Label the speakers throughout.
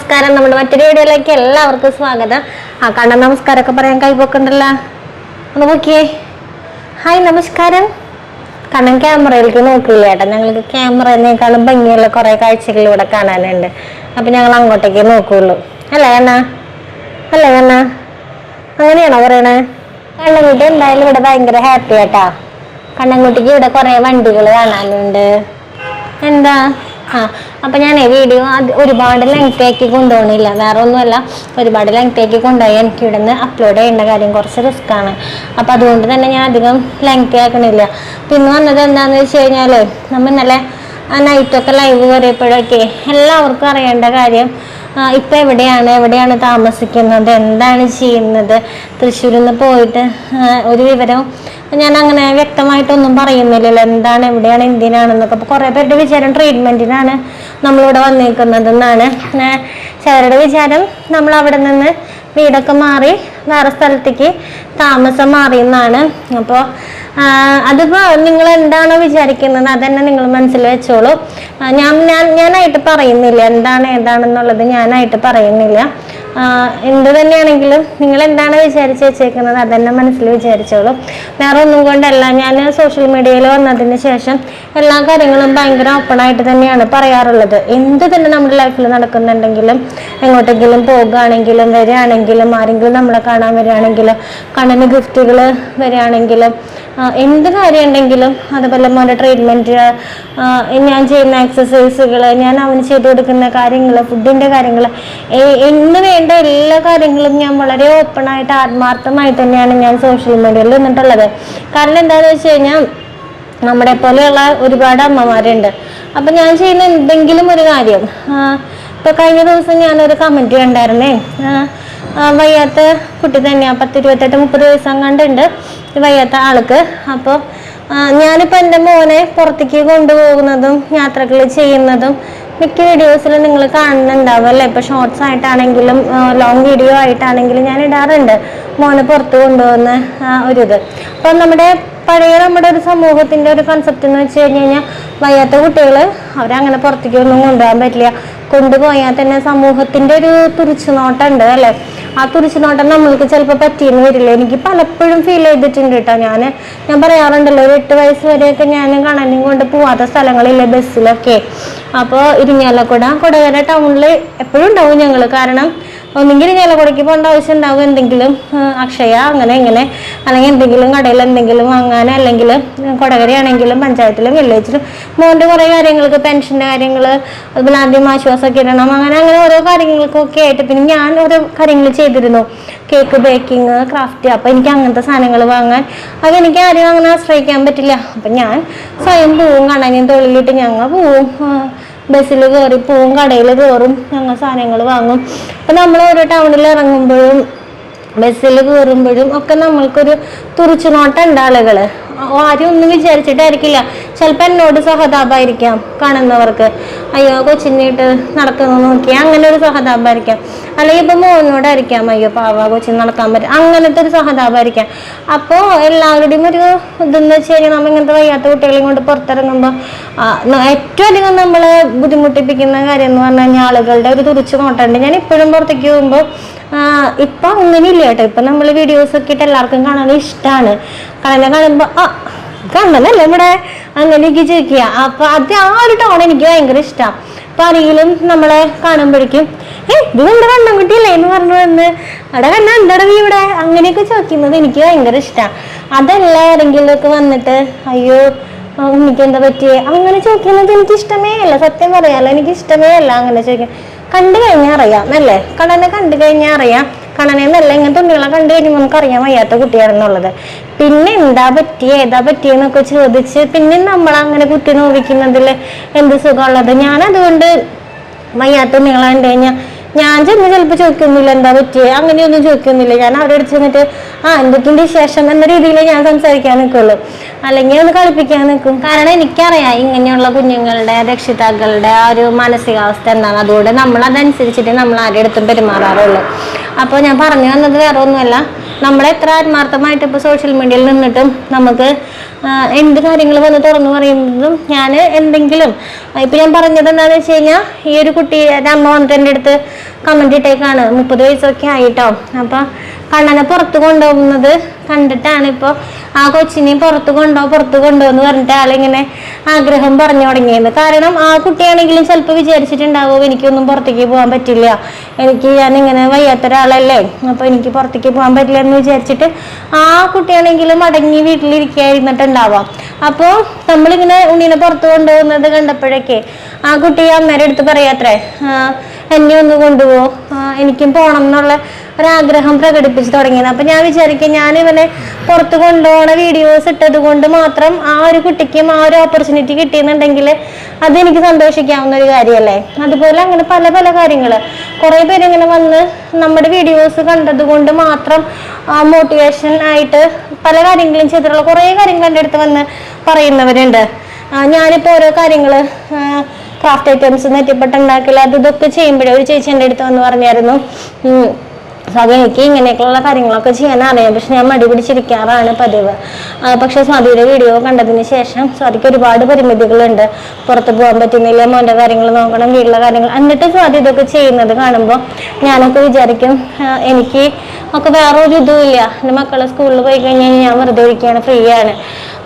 Speaker 1: നമസ്കാരം. നമ്മുടെ മറ്റൊരു വീഡിയോയിലേക്ക് എല്ലാവർക്കും സ്വാഗതം. ആ കണ്ണ നമസ്കാരമൊക്കെ പറയാൻ കൈപോക്കുണ്ടല്ലോ നോക്കിയേ. ഹായ് നമസ്കാരം. കണ്ണൻ ക്യാമറയിലേക്ക് നോക്കില്ല ചേട്ടാ ഞങ്ങൾക്ക് ക്യാമറേനേക്കാളും ഭംഗിയുള്ള കുറേ കാഴ്ചകൾ ഇവിടെ കാണാനുണ്ട്. അപ്പം ഞങ്ങൾ അങ്ങോട്ടേക്ക് നോക്കുള്ളൂ. അല്ലേ കണ്ണ അല്ലേ കണ്ണ അങ്ങനെയാണോ പറയണേ? കണ്ണൻകുട്ടി എന്തായാലും ഇവിടെ ഭയങ്കര ഹാപ്പി ആട്ടാ. കണ്ണൻകുട്ടിക്ക് ഇവിടെ കുറേ വണ്ടികൾ കാണാനുണ്ട്. എന്താ? ആ അപ്പൊ ഞാൻ വീഡിയോ അത് ഒരുപാട് ലെങ്ത് ആക്കി കൊണ്ടുപോകണില്ല. വേറെ ഒന്നുമല്ല ഒരുപാട് ലെങ്ത് ആക്കി കൊണ്ടുപോയി എനിക്ക് ഇവിടെ നിന്ന് അപ്ലോഡ് ചെയ്യേണ്ട കാര്യം കുറച്ച് റിസ്ക് ആണ്. അപ്പൊ അതുകൊണ്ട് തന്നെ ഞാൻ അധികം ലെങ്ത് ആക്കണില്ല. പിന്നെ വന്നത് എന്താന്ന് വെച്ച് കഴിഞ്ഞാൽ നമ്മ ഇന്നലെ നൈറ്റൊക്കെ ലൈവ് കയറിയപ്പോഴൊക്കെ എല്ലാവർക്കും അറിയേണ്ട കാര്യം ഇപ്പൊ എവിടെയാണ് എവിടെയാണ് താമസിക്കുന്നത് എന്താണ് ചെയ്യുന്നത് തൃശ്ശൂരിൽ നിന്ന് പോയിട്ട് ഒരു വിവരവും ഞാൻ അങ്ങനെ വ്യക്തമായിട്ടൊന്നും പറയുന്നില്ലല്ലോ. എന്താണ് എവിടെയാണ് എന്തിനാണെന്നൊക്കെ. അപ്പോൾ കുറേ പേരുടെ വിചാരം ട്രീറ്റ്മെന്റിനാണ് നമ്മളിവിടെ പിന്നെ ചിലരുടെ വിചാരം നമ്മൾ അവിടെ നിന്ന് വീടൊക്കെ മാറി വേറെ സ്ഥലത്തേക്ക് താമസം മാറി എന്നാണ് അപ്പോൾ അതിപ്പോൾ നിങ്ങൾ എന്താണോ വിചാരിക്കുന്നത്? അതന്നെ നിങ്ങൾ മനസ്സിൽ വെച്ചോളൂ. ഞാൻ ഞാൻ ഞാനായിട്ട് പറയുന്നില്ല. എന്താണ് ഏതാണെന്നുള്ളത് ഞാനായിട്ട് പറയുന്നില്ല. എന്ത് തന്നെയാണെങ്കിലും നിങ്ങൾ എന്താണ് വിചാരിച്ച് വെച്ചേക്കുന്നത്? അതന്നെ മനസ്സിൽ വിചാരിച്ചോളൂ. വേറെ ഒന്നും കൊണ്ടല്ല. ഞാൻ സോഷ്യൽ മീഡിയയിൽ വന്നതിന് ശേഷം എല്ലാ കാര്യങ്ങളും ഭയങ്കര ഓപ്പണായിട്ട് തന്നെയാണ് പറയാറുള്ളത്. എന്ത് തന്നെ നമ്മുടെ ലൈഫിൽ നടക്കുന്നുണ്ടെങ്കിലും എങ്ങോട്ടെങ്കിലും പോകുകയാണെങ്കിലും വരികയാണെങ്കിലും ആരെങ്കിലും നമ്മളെ കാണാൻ വരികയാണെങ്കിലും കണ്ണിന് ഗിഫ്റ്റുകൾ വരികയാണെങ്കിലും എന്ത് കാര്യം ഉണ്ടെങ്കിലും അതുപോലെ മോന്റെ ട്രീറ്റ്മെന്റ് ഞാൻ ചെയ്യുന്ന എക്സസൈസുകൾ ഞാൻ അവന് ചെയ്തു കൊടുക്കുന്ന കാര്യങ്ങൾ ഫുഡിന്റെ കാര്യങ്ങൾ എന്ന് വേണ്ട എല്ലാ കാര്യങ്ങളും ഞാൻ വളരെ ഓപ്പണായിട്ട് ആത്മാർത്ഥമായി തന്നെയാണ് ഞാൻ സോഷ്യൽ മീഡിയയിൽ നിന്നിട്ടുള്ളത്. കാരണം എന്താണെന്ന് വെച്ച് കഴിഞ്ഞാൽ നമ്മുടെ പോലെയുള്ള ഒരുപാട് അമ്മമാരുണ്ട്. അപ്പം ഞാൻ ചെയ്യുന്ന എന്തെങ്കിലും ഒരു കാര്യം ഇപ്പോൾ കഴിഞ്ഞ ദിവസം ഞാനൊരു കമന്റ് കണ്ടായിരുന്നേ വയ്യാത്ത കുട്ടി തന്നെയാണ് പത്ത് ഇരുപത്തെട്ട് മുപ്പത് വയസ്സം കണ്ടുണ്ട് വയ്യാത്ത ആൾക്ക്. അപ്പോൾ ഞാനിപ്പോൾ എന്റെ മോനെ പുറത്തേക്ക് കൊണ്ടുപോകുന്നതും യാത്രകൾ ചെയ്യുന്നതും മിക്ക വീഡിയോസിലും നിങ്ങൾ കാണുന്നുണ്ടാവും അല്ലേ? ഇപ്പോൾ ഷോർട്സ് ആയിട്ടാണെങ്കിലും ലോങ് വീഡിയോ ആയിട്ടാണെങ്കിലും ഞാൻ ഇടാറുണ്ട് മോനെ പുറത്ത് കൊണ്ടുപോകുന്ന ഒരു ഒരിത്. അപ്പം നമ്മുടെ പഴയ നമ്മുടെ ഒരു സമൂഹത്തിന്റെ ഒരു കൺസെപ്റ്റ് എന്ന് വെച്ച് കഴിഞ്ഞ് കഴിഞ്ഞാൽ വയ്യാത്ത കുട്ടികൾ അവരങ്ങനെ പുറത്തേക്ക് ഒന്നും കൊണ്ടുപോകാൻ പറ്റില്ല. കൊണ്ടുപോയാൽ തന്നെ സമൂഹത്തിന്റെ ഒരു തുറിച്ചുനോട്ടം ഉണ്ട് അല്ലേ? ആ തുറിച്ചുനോട്ടം നമ്മൾക്ക് ചിലപ്പോൾ പറ്റിയെന്ന് വരില്ല. എനിക്ക് പലപ്പോഴും ഫീൽ ചെയ്തിട്ടുണ്ട് കേട്ടോ ഞാൻ ഞാൻ പറയാറുണ്ടല്ലോ ഒരു എട്ട് വയസ്സ് വരെയൊക്കെ ഞാൻ കണനും കൊണ്ട് പോവാത്ത സ്ഥലങ്ങളില്ല ബസ്സിലൊക്കെ അപ്പോൾ ഇരിങ്ങാലക്കുട കൊടകര ടൗണിൽ എപ്പോഴും ഉണ്ടാവും ഞങ്ങൾ കാരണം ഒന്നെങ്കിൽ കുടയ്ക്ക് പോകേണ്ട ആവശ്യം ഉണ്ടാവും. എന്തെങ്കിലും അക്ഷയ അങ്ങനെ ഇങ്ങനെ അല്ലെങ്കിൽ എന്തെങ്കിലും കടയിൽ എന്തെങ്കിലും വാങ്ങാൻ അല്ലെങ്കിൽ കൊടകരയാണെങ്കിലും പഞ്ചായത്തിലും വില്ലേജിലും മോന്റെ കുറേ കാര്യങ്ങൾക്ക് പെൻഷന്റെ കാര്യങ്ങൾ അതുപോലെ ആദ്യം ആശ്വാസമൊക്കെ ഇടണം. അങ്ങനെ അങ്ങനെ ഓരോ കാര്യങ്ങൾക്കൊക്കെ ആയിട്ട് പിന്നെ ഞാൻ ഓരോ കാര്യങ്ങൾ ചെയ്തിരുന്നു. കേക്ക് ബേക്കിങ് ക്രാഫ്റ്റ് അപ്പോൾ എനിക്ക് അങ്ങനത്തെ സാധനങ്ങൾ വാങ്ങാൻ. അതെനിക്ക് ആരെയും അങ്ങനെ ആശ്രയിക്കാൻ പറ്റില്ല. അപ്പം ഞാൻ സ്വയം പോവും കണ്ണനെയും തൊഴിലിട്ട് ഞങ്ങൾ പോവും ബസ്സിൽ കയറി പോവും കടയിൽ കയറും ഞങ്ങൾ സാധനങ്ങൾ വാങ്ങും. അപ്പം നമ്മൾ ഓരോ ടൗണിൽ ഇറങ്ങുമ്പോഴും ബസ്സിൽ കയറുമ്പോഴും ഒക്കെ നമ്മൾക്കൊരു തുറച്ചു നോട്ടുണ്ട് ആളുകൾ ആരും ഒന്നും വിചാരിച്ചിട്ടായിരിക്കില്ല. ചിലപ്പോൾ എന്നോട് സഹതാപമായിരിക്കാം കാണുന്നവർക്ക്. അയ്യോ കൊച്ചിനായിട്ട് നടക്കുന്നു നോക്കി അങ്ങനെ ഒരു സഹതാപമായിരിക്കാം. അല്ലെങ്കിൽ ഇപ്പം മോനോടായിരിക്കാം അയ്യോ പാവ കൊച്ചിന് നടക്കാൻ പറ്റും അങ്ങനത്തെ ഒരു സഹതാപമായിരിക്കാം. അപ്പോൾ എല്ലാവരുടെയും ഒരു ഇതെന്ന് വെച്ച് കഴിഞ്ഞാൽ നമ്മൾ ഇങ്ങനത്തെ വയ്യാത്ത കുട്ടികളെയും കൊണ്ട് പുറത്തിറങ്ങുമ്പോൾ ഏറ്റവും അധികം നമ്മൾ ബുദ്ധിമുട്ടിപ്പിക്കുന്ന കാര്യം എന്ന് പറഞ്ഞു കഴിഞ്ഞാൽ ആളുകളുടെ ഒരു തുറിച്ചു നോട്ടമുണ്ട് ഞാൻ ഇപ്പോഴും പുറത്തേക്ക് പോകുമ്പോൾ ഇപ്പൊ അങ്ങനെയില്ല കേട്ടോ. ഇപ്പൊ നമ്മൾ വീഡിയോസ് ഒക്കെ ഇട്ട് എല്ലാവർക്കും കാണാൻ ഇഷ്ടമാണ് കണ്ണനെ കാണുമ്പോ ആ കണ്ണനല്ലേ ഇവിടെ? അങ്ങനെയൊക്കെ ചോദിക്കുക. അപ്പൊ അത് ആ ഒരു ടോൺ എനിക്ക് ഭയങ്കര ഇഷ്ടമാണ് അപ്പൊ ആരെങ്കിലും നമ്മളെ കാണുമ്പോഴേക്കും ഏ ഇത് നമ്മുടെ കണ്ണൻകുട്ടിയല്ലേ? എന്ന് പറഞ്ഞു വന്ന് അവിടെ കണ്ണ എന്താടാ നീ ഇവിടെ? അങ്ങനെയൊക്കെ ചോദിക്കുന്നത് എനിക്ക് ഭയങ്കര ഇഷ്ടമാണ് അതല്ല ആരെങ്കിലും ഒക്കെ വന്നിട്ട് അയ്യോ ഉണ്ണിക്ക് എന്താ പറ്റിയേ? അങ്ങനെ ചോദിക്കുന്നത് എനിക്ക് ഇഷ്ടമേ അല്ല. സത്യം പറയാലോ എനിക്ക് ഇഷ്ടമേ അല്ല അങ്ങനെ ചോദിക്കാൻ. കണ്ടു കഴിഞ്ഞാൽ അറിയാം അല്ലേ? കണ്ണനെ കണ്ടു കഴിഞ്ഞാൽ അറിയാം. കണ്ണനെ എന്നല്ല ഇങ്ങനത്തെ കണ്ടു കഴിയുമ്പോൾ നമുക്ക് അറിയാൻ വയ്യാത്ത കുട്ടിയാണെന്നുള്ളത്. പിന്നെ എന്താ പറ്റിയ? ഏതാ പറ്റിയെന്നൊക്കെ ചോദിച്ച് പിന്നെ നമ്മൾ അങ്ങനെ കുത്തി നോവിക്കുന്നതിൽ എന്ത് സുഖമുള്ളത്? ഞാൻ അതുകൊണ്ട് വയ്യാത്ത നീളാണ്ട് കഴിഞ്ഞാൽ ഞാൻ ചെന്ന് ചിലപ്പോൾ ചോദിക്കുന്നില്ല എന്താ പറ്റിയേ? അങ്ങനെയൊന്നും ചോദിക്കുന്നില്ല. ഞാൻ അവിടെ അടിച്ച് ചെന്നിട്ട് ആ എന്തൊക്കെയുണ്ട് ശേഷം എന്ന രീതിയിൽ ഞാൻ സംസാരിക്കാൻ നിൽക്കുള്ളൂ അല്ലെങ്കിൽ ഒന്ന് കളിപ്പിക്കാൻ നിൽക്കും കാരണം എനിക്കറിയാം ഇങ്ങനെയുള്ള കുഞ്ഞുങ്ങളുടെ രക്ഷിതാക്കളുടെ ആ ഒരു മാനസികാവസ്ഥ എന്താണ്. അതുകൊണ്ട് നമ്മൾ അതനുസരിച്ചിട്ട് നമ്മൾ ആരുടെ അടുത്തും പെരുമാറാറുള്ളൂ. അപ്പോൾ ഞാൻ പറഞ്ഞു വന്നത് വേറെ ഒന്നുമല്ല നമ്മൾ എത്ര ആത്മാർത്ഥമായിട്ട് ഇപ്പോൾ സോഷ്യൽ മീഡിയയിൽ നിന്നിട്ടും നമുക്ക് എന്ത് കാര്യങ്ങൾ വന്ന് തുറന്നു പറയുന്നതും ഞാൻ എന്തെങ്കിലും ഇപ്പം ഞാൻ പറഞ്ഞത് എന്താണെന്ന് വെച്ച് കഴിഞ്ഞാൽ ഈ ഒരു കുട്ടി എന്റെ അമ്മ വന്നിട്ട് എന്റെ അടുത്ത് കമന്റ് ഇട്ടേക്കാണ്. മുപ്പത് വയസ്സൊക്കെ ആയിട്ടോ. അപ്പൊ കണ്ണനെ പുറത്ത് കൊണ്ടുപോകുന്നത് കണ്ടിട്ടാണ് ഇപ്പോൾ ആ കൊച്ചിനെ പുറത്ത് കൊണ്ടോ പുറത്ത് കൊണ്ടോ എന്ന് പറഞ്ഞിട്ട് ആളിങ്ങനെ ആഗ്രഹം പറഞ്ഞു തുടങ്ങിയത്. കാരണം ആ കുട്ടിയാണെങ്കിലും ചിലപ്പോൾ വിചാരിച്ചിട്ടുണ്ടാവും എനിക്കൊന്നും പുറത്തേക്ക് പോകാൻ പറ്റില്ല. എനിക്ക് ഞാൻ ഇങ്ങനെ വയ്യാത്ത ഒരാളല്ലേ അപ്പോൾ എനിക്ക് പുറത്തേക്ക് പോകാൻ പറ്റില്ല എന്ന് വിചാരിച്ചിട്ട് ആ കുട്ടിയാണെങ്കിലും അടങ്ങി വീട്ടിലിരിക്കായിരുന്നിട്ടുണ്ടാവാം. അപ്പോൾ നമ്മളിങ്ങനെ ഉണ്ണിനെ പുറത്ത് കൊണ്ടുപോകുന്നത് കണ്ടപ്പോഴൊക്കെ ആ കുട്ടി അമ്മേടെ അടുത്ത് പറയാത്രേ "ആ, എന്നെ ഒന്ന് കൊണ്ടുപോകും എനിക്കും പോകണം എന്നുള്ള ഒരാഗ്രഹം പ്രകടിപ്പിച്ചു തുടങ്ങിയത്. അപ്പം ഞാൻ വിചാരിക്കും ഞാൻ ഇവനെ പുറത്ത് കൊണ്ടുപോകണ വീഡിയോസ് ഇട്ടത് കൊണ്ട് മാത്രം ആ ഒരു കുട്ടിക്കും ആ ഒരു ഓപ്പർച്യൂണിറ്റി കിട്ടിയെന്നുണ്ടെങ്കിൽ അതെനിക്ക് സന്തോഷിക്കാവുന്ന ഒരു കാര്യമല്ലേ അതുപോലെ അങ്ങനെ പല പല കാര്യങ്ങൾ കുറേ പേര് ഇങ്ങനെ വന്ന് നമ്മുടെ വീഡിയോസ് കണ്ടത് കൊണ്ട് മാത്രം മോട്ടിവേഷൻ ആയിട്ട് പല കാര്യങ്ങളും ചെയ്തിട്ടുള്ള കുറേ കാര്യങ്ങൾ എന്റെ അടുത്ത് വന്ന് പറയുന്നവരുണ്ട്. ഞാനിപ്പോൾ ഞാനിപ്പോ ഓരോ കാര്യങ്ങൾ ക്രാഫ്റ്റ് ഐറ്റംസ് നെറ്റിപ്പട്ട ഉണ്ടാക്കൽ അത് ഇതൊക്കെ ചെയ്യുമ്പോഴേ ഒരു ചേച്ചി എന്റെ അടുത്ത് വന്ന് പറഞ്ഞായിരുന്നു സ്വാതി എനിക്ക് ഇങ്ങനെയൊക്കെയുള്ള കാര്യങ്ങളൊക്കെ ചെയ്യാൻ അറിയാം പക്ഷെ ഞാൻ മടി പിടിച്ചിരിക്കാറാണ് പതിവ്. പക്ഷെ സ്വാതിയുടെ വീഡിയോ കണ്ടതിന് ശേഷം സ്വാതിക്ക് ഒരുപാട് പരിമിതികളുണ്ട്. പുറത്ത് പോകാൻ പറ്റുന്നില്ല മോന്റെ കാര്യങ്ങൾ നോക്കണം വീട്ടിലെ കാര്യങ്ങൾ. എന്നിട്ട് സ്വാതി ഇതൊക്കെ ചെയ്യുന്നത് കാണുമ്പോൾ ഞാനൊക്കെ വിചാരിക്കും എനിക്ക് ഒക്കെ വേറെ ഒരു ഇതും ഇല്ല. എന്റെ മക്കളെ സ്കൂളിൽ പോയി കഴിഞ്ഞാൽ ഞാൻ വെറുതെ ഇരിക്കുകയാണ് ഫ്രീ ആണ്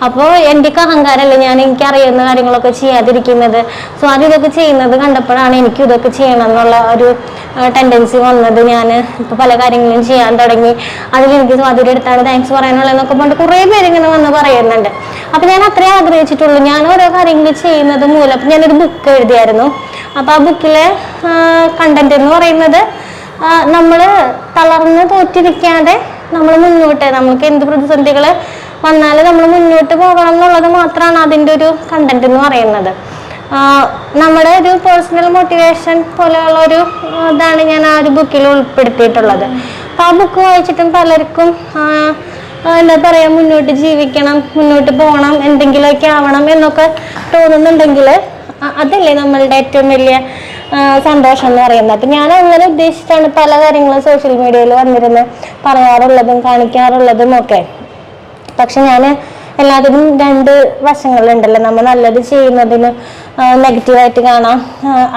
Speaker 1: അപ്പോൾ എന്റെ അഹങ്കാരമല്ല ഞാൻ എനിക്ക് അറിയുന്ന കാര്യങ്ങളൊക്കെ ചെയ്യാതിരിക്കുന്നത്? സോ അത് ഇതൊക്കെ ചെയ്യുന്നത് കണ്ടപ്പോഴാണ് എനിക്ക് ഇതൊക്കെ ചെയ്യണം എന്നുള്ള ഒരു ടെൻഡൻസി വന്നത്. ഞാൻ ഇപ്പോൾ പല കാര്യങ്ങളും ചെയ്യാൻ തുടങ്ങി. അതിൽ എനിക്ക് എടുത്താണ് താങ്ക്സ് പറയാനുള്ളതെന്നൊക്കെ പറഞ്ഞിട്ട് കുറേ പേര് ഇങ്ങനെ വന്ന് പറയുന്നുണ്ട്. അപ്പം ഞാൻ അത്രേ ആഗ്രഹിച്ചിട്ടുള്ളൂ. ഞാൻ ഓരോ കാര്യങ്ങൾ ചെയ്യുന്നത് മൂലം അപ്പം ഞാനൊരു ബുക്ക് എഴുതിയായിരുന്നു. അപ്പോൾ ആ ബുക്കിലെ കണ്ടന്റ് എന്ന് പറയുന്നത് നമ്മൾ തളർന്ന് തോറ്റിരിക്കാതെ നമ്മൾ മുന്നോട്ട് നമുക്ക് എന്ത് പ്രതിസന്ധികൾ വന്നാൽ നമ്മൾ മുന്നോട്ട് പോകണം എന്നുള്ളത് മാത്രമാണ് അതിന്റെ ഒരു കണ്ടന്റ് എന്ന് പറയുന്നത്. നമ്മുടെ ഒരു പേഴ്സണൽ മോട്ടിവേഷൻ പോലെയുള്ള ഒരു ഇതാണ് ഞാൻ ആ ഒരു ബുക്കിൽ ഉൾപ്പെടുത്തിയിട്ടുള്ളത്. അപ്പം ആ ബുക്ക് വായിച്ചിട്ടും പലർക്കും എന്താ പറയുക മുന്നോട്ട് ജീവിക്കണം മുന്നോട്ട് പോകണം എന്തെങ്കിലുമൊക്കെ ആവണം എന്നൊക്കെ തോന്നുന്നുണ്ടെങ്കിൽ അതല്ലേ നമ്മളുടെ ഏറ്റവും വലിയ സന്തോഷം എന്ന് പറയുന്നത്. അപ്പം ഞാൻ അങ്ങനെ ഉദ്ദേശിച്ചാണ് പല കാര്യങ്ങളും സോഷ്യൽ മീഡിയയിൽ വന്നിരുന്ന് പറയാറുള്ളതും കാണിക്കാറുള്ളതും ഒക്കെ. പക്ഷെ ഞാൻ എല്ലാത്തിനും രണ്ട് വശങ്ങളുണ്ടല്ലോ. നമ്മൾ നല്ലത് ചെയ്യുന്നതിന് നെഗറ്റീവായിട്ട് കാണാം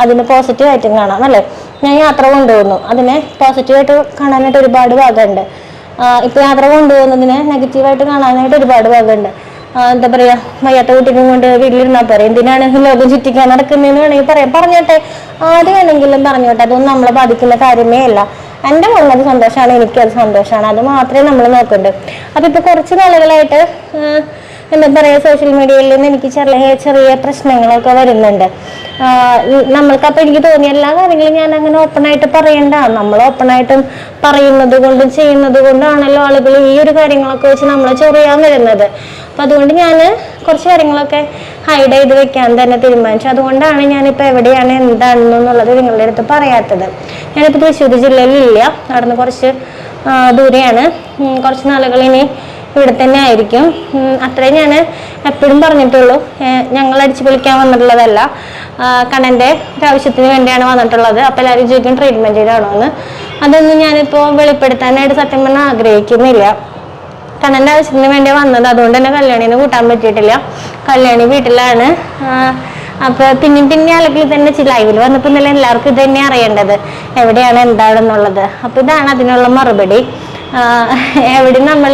Speaker 1: അതിന് പോസിറ്റീവായിട്ടും കാണാം അല്ലേ? ഞാൻ യാത്ര കൊണ്ടുപോകുന്നു. അതിനെ പോസിറ്റീവായിട്ട് കാണാനായിട്ട് ഒരുപാട് ഭാഗമുണ്ട്. ഇപ്പോൾ യാത്ര കൊണ്ടുപോകുന്നതിന് നെഗറ്റീവായിട്ട് കാണാനായിട്ട് ഒരുപാട് ഭാഗമുണ്ട്. എന്താ പറയാ വയ്യാത്ത കുട്ടിക്കും കൊണ്ട് വീട്ടിലിരുന്നാൽ പോരെ. എന്തിനാണ് ലോകം ചുറ്റിക്കാൻ നടക്കുന്നതെന്ന് വേണമെങ്കിൽ പറയാം. പറഞ്ഞോട്ടെ. ആര് വേണമെങ്കിലും പറഞ്ഞോട്ടെ. അതൊന്നും നമ്മളെ ബാധിക്കുന്ന കാര്യമേ അല്ല. എന്റെ മോളിനത് സന്തോഷമാണ് എനിക്കത് സന്തോഷമാണ്. അത് മാത്രമേ നമ്മൾ നോക്കുന്നുണ്ട് അപ്പോൾ ഇപ്പോൾ കുറച്ച് നാളുകളായിട്ട് എന്താ പറയുക സോഷ്യൽ മീഡിയയിൽ നിന്ന് എനിക്ക് ചെറിയ ചെറിയ പ്രശ്നങ്ങളൊക്കെ വരുന്നുണ്ട്. നമ്മൾക്കപ്പോൾ എനിക്ക് തോന്നിയ എല്ലാ കാര്യങ്ങളും ഞാൻ അങ്ങനെ ഓപ്പണായിട്ട് പറയണ്ട. നമ്മൾ ഓപ്പണായിട്ടും പറയുന്നത് കൊണ്ടും ചെയ്യുന്നത് കൊണ്ടാണല്ലോ ആളുകൾ ഈ ഒരു കാര്യങ്ങളൊക്കെ വെച്ച് നമ്മളെ ചൊറിയാൻ വരുന്നത്. അപ്പം അതുകൊണ്ട് ഞാൻ കുറച്ച് കാര്യങ്ങളൊക്കെ ഹൈഡ് ചെയ്ത് വെക്കാൻ തന്നെ തീരുമാനിച്ചു. അതുകൊണ്ടാണ് ഞാനിപ്പോൾ എവിടെയാണ് എന്താണെന്നുള്ളത് നിങ്ങളുടെ അടുത്ത് പറയാത്തത്. ഞാനിപ്പോൾ തൃശ്ശൂർ ജില്ലയിലില്ല. അവിടുന്ന് കുറച്ച് ദൂരെയാണ്. കുറച്ച് നാളുകൾ ഇനി ഇവിടെ തന്നെ ആയിരിക്കും. അത്രേ ഞാൻ എപ്പോഴും പറഞ്ഞിട്ടുള്ളൂ. ഞങ്ങൾ അടിച്ചു പൊളിക്കാൻ വന്നിട്ടുള്ളതല്ല. കണ്ണന്റെ ഒരാവശ്യത്തിന് വേണ്ടിയാണ് വന്നിട്ടുള്ളത്. അപ്പോൾ എല്ലാവരും ചോദിക്കും ട്രീറ്റ്മെന്റ് ചെയ്താണോ എന്ന്. അതൊന്നും ഞാനിപ്പോൾ വെളിപ്പെടുത്താനായിട്ട് സത്യം പറഞ്ഞാൽ ആഗ്രഹിക്കുന്നില്ല. കണ്ണന്റെ ആവശ്യത്തിന് വേണ്ടി വന്നത്. അതുകൊണ്ട് തന്നെ കല്യാണിനെ കൂട്ടാൻ പറ്റിയിട്ടില്ല. കല്യാണി വീട്ടിലാണ്. അപ്പോൾ അപ്പൊ പിന്നെയും പിന്നെ അല്ലെങ്കിൽ തന്നെ ലൈവിൽ വന്നപ്പോൾ ഇന്നലെ എല്ലാവർക്കും ഇത് തന്നെ അറിയേണ്ടത്. എവിടെയാണ് എന്താണെന്നുള്ളത്. അപ്പൊ ഇതാണ് അതിനുള്ള മറുപടി. എവിടെ നമ്മൾ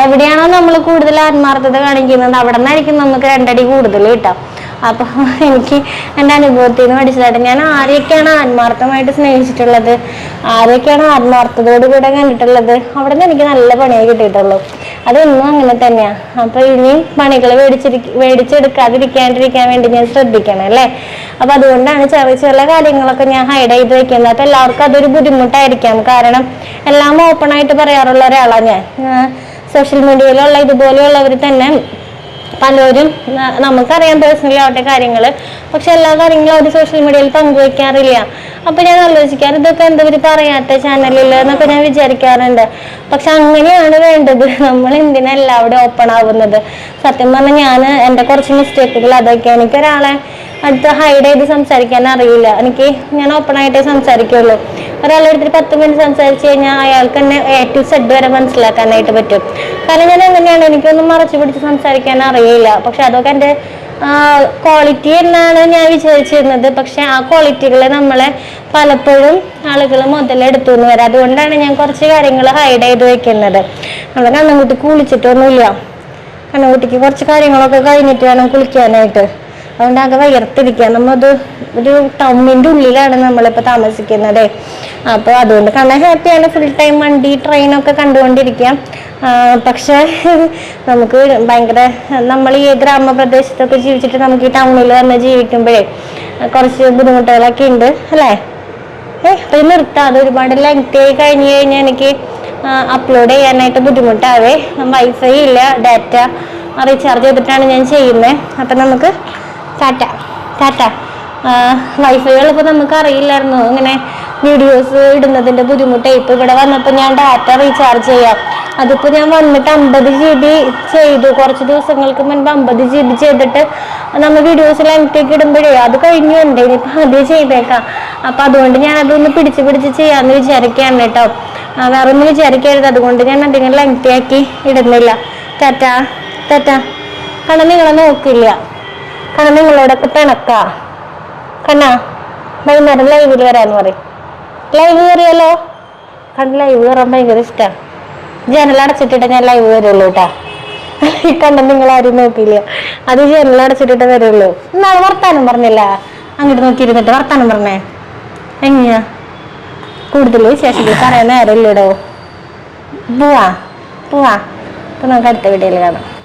Speaker 1: എവിടെയാണോ നമ്മൾ കൂടുതൽ ആത്മാർത്ഥത കാണിക്കുന്നത് അവിടെ നിന്നായിരിക്കും നമുക്ക് രണ്ടടി കൂടുതൽ കിട്ടാം അപ്പൊ എനിക്ക് എന്റെ അനുഭവത്തിൽ നിന്ന് പഠിച്ചതായിട്ട് ഞാൻ ആരെയൊക്കെയാണ് ആത്മാർത്ഥമായിട്ട് സ്നേഹിച്ചിട്ടുള്ളത്? ആരെയൊക്കെയാണ് ആത്മാർത്ഥതയോട് കൂടെ കണ്ടിട്ടുള്ളത്? അവിടെ നിന്ന് എനിക്ക് നല്ല പണിയെ കിട്ടിയിട്ടുള്ളൂ. അതൊന്നും അങ്ങനെ തന്നെയാ. അപ്പൊ ഇനി പണികൾ മേടിച്ചിരിക്ക മേടിച്ചെടുക്കാതിരിക്കാണ്ടിരിക്കാൻ വേണ്ടി ഞാൻ ശ്രദ്ധിക്കണം അല്ലേ? അപ്പൊ അതുകൊണ്ടാണ് ചെറിയ ചെറിയ കാര്യങ്ങളൊക്കെ ഞാൻ ഹൈഡ് ചെയ്ത് വെക്കുന്നത്. അപ്പൊ എല്ലാവർക്കും അതൊരു ബുദ്ധിമുട്ടായിരിക്കാം. കാരണം എല്ലാം ഓപ്പൺ ആയിട്ട് പറയാറുള്ള ഒരാളാണ് ഞാൻ. സോഷ്യൽ മീഡിയയിലുള്ള ഇതുപോലെയുള്ളവർ തന്നെ പലരും നമുക്കറിയാം പേഴ്സണലി ആവട്ടെ കാര്യങ്ങൾ പക്ഷെ എല്ലാ കാര്യങ്ങളും അവർ സോഷ്യൽ മീഡിയയിൽ പങ്കുവയ്ക്കാറില്ല അപ്പൊ ഞാൻ ആലോചിക്കാറ് ഇതൊക്കെ എന്താ ഇവർ പറയാത്ത ചാനലിൽ എന്നൊക്കെ ഞാൻ വിചാരിക്കാറുണ്ട്. പക്ഷെ അങ്ങനെയാണ് വേണ്ടത്. നമ്മൾ എന്തിനാ എല്ലാവരും ഓപ്പൺ ആവുന്നത്. സത്യം പറഞ്ഞാൽ ഞാൻ എന്റെ കുറച്ച് മിസ്റ്റേക്കുകൾ അതൊക്കെ എനിക്ക് ഒരാളെ അടുത്ത് ഹൈഡ് ചെയ്ത് സംസാരിക്കാൻ അറിയില്ല. എനിക്ക് ഞാൻ ഓപ്പൺ ആയിട്ടേ സംസാരിക്കുള്ളൂ. ഒരാളെ അടുത്ത് പത്ത് മിനിറ്റ് സംസാരിച്ചു കഴിഞ്ഞാൽ അയാൾക്ക് തന്നെ എ ടു സെഡ് വരെ മനസ്സിലാക്കാനായിട്ട് പറ്റും. കാരണം ഞാൻ എങ്ങനെയാണ് എനിക്കൊന്നും മറച്ചു പിടിച്ച് സംസാരിക്കാൻ അറിയില്ല. പക്ഷെ അതൊക്കെ എന്റെ ക്വാളിറ്റി എന്നാണ് ഞാൻ വിചാരിച്ചിരുന്നത്. പക്ഷെ ആ ക്വാളിറ്റികളെ നമ്മളെ പലപ്പോഴും ആളുകൾ മുതലെടുത്തു എന്ന് വരാം. അതുകൊണ്ടാണ് ഞാൻ കുറച്ച് കാര്യങ്ങൾ ഹൈഡ് ചെയ്ത് വെക്കുന്നത്. നമ്മൾ കണ്ണുകുട്ടി കുളിച്ചിട്ടൊന്നുമില്ല. കണ്ണുകുട്ടിക്ക് കുറച്ച് കാര്യങ്ങളൊക്കെ കഴിഞ്ഞിട്ട് വേണം കുളിക്കാനായിട്ട്. അതുകൊണ്ട് ആകെ വയർത്തിരിക്കുക. നമ്മത് ഒരു ടൗണിന്റെ ഉള്ളിലാണ് നമ്മളിപ്പോൾ താമസിക്കുന്നത്. അപ്പോൾ അതുകൊണ്ട് കാണാൻ ഹാപ്പിയാണ്. ഫുൾ ടൈം വണ്ടി ട്രെയിനൊക്കെ കണ്ടുകൊണ്ടിരിക്കാം പക്ഷേ നമുക്ക് ഭയങ്കര നമ്മൾ ഈ ഗ്രാമപ്രദേശത്തൊക്കെ ജീവിച്ചിട്ട് നമുക്ക് ഈ ടൗണിൽ തന്നെ ജീവിക്കുമ്പോഴേ കുറച്ച് ബുദ്ധിമുട്ടുകളൊക്കെ ഉണ്ട് അല്ലേ? ഏ അപ്പൊ ഇത് നിർത്താം അത് ഒരുപാട് ലെങ്ത് ആയി കഴിഞ്ഞ് കഴിഞ്ഞാൽ എനിക്ക് അപ്ലോഡ് ചെയ്യാനായിട്ട് ബുദ്ധിമുട്ടാവേ. വൈഫൈ ഇല്ല ഡാറ്റ റീചാർജ് ചെയ്തിട്ടാണ് ഞാൻ ചെയ്യുന്നത് അപ്പം നമുക്ക് ടാറ്റ ടാറ്റ. വൈഫൈകൾ ഇപ്പോൾ നമുക്ക് അറിയില്ലായിരുന്നു ഇങ്ങനെ വീഡിയോസ് ഇടുന്നതിന്റെ ബുദ്ധിമുട്ടേ. ഇപ്പോൾ ഇവിടെ വന്നപ്പോൾ ഞാൻ ഡാറ്റ റീചാർജ് ചെയ്യാം. അതിപ്പോൾ ഞാൻ വന്നിട്ട് അമ്പത് ജി ബി ചെയ്തു. കുറച്ച് ദിവസങ്ങൾക്ക് മുൻപ് അമ്പത് ജി ബി ചെയ്തിട്ട് നമ്മൾ വീഡിയോസ് ലെങ്ത്തേക്ക് ഇടുമ്പോഴേ അത് കഴിഞ്ഞു. ഉണ്ട് ഇനിയിപ്പോൾ അത് ചെയ്തേക്കാം. അപ്പം അതുകൊണ്ട് ഞാൻ അതൊന്ന് പിടിച്ച് പിടിച്ച് ചെയ്യാമെന്ന് വിചാരിക്കുകയാണ് കേട്ടോ. വേറെ ഒന്നും വിചാരിക്കരുത്. അതുകൊണ്ട് ഞാൻ അധികം ലെങ്തി ആക്കി ഇടുന്നില്ല. ടാറ്റ ടാറ്റ. കാരണം നിങ്ങളെ നോക്കില്ല. കാരണം നിങ്ങളോടൊക്കെ പിണക്കാ. കണ്ണാ വൈകുന്നേരം ലൈവിൽ വരാന്ന് പറയും. ലൈവ് കയറിയല്ലോ കണ്ട് ലൈവ് കയറാൻ ഭയങ്കര ഇഷ്ടമാണ് ജനൽ അടച്ചിട്ടിട്ട് ഞാൻ ലൈവ് വരുള്ളൂ കേട്ടാ കണ്ട നിങ്ങൾ ആരും നോക്കിയില്ല. അത് ജനൽ അടച്ചിട്ടിട്ട് വരുള്ളൂ. നാളെ വർത്താനം പറഞ്ഞില്ല. അങ്ങോട്ട് നോക്കിയിരുന്നിട്ട് വർത്താനം പറഞ്ഞേ. എങ്ങനെയാ? കൂടുതൽ വിശേഷത്തിൽ പറയാൻ നേരമില്ലടോ. പോവാ പോവാ. അപ്പൊ നമുക്ക് അടുത്ത വീഡിയോയിൽ കാണാം.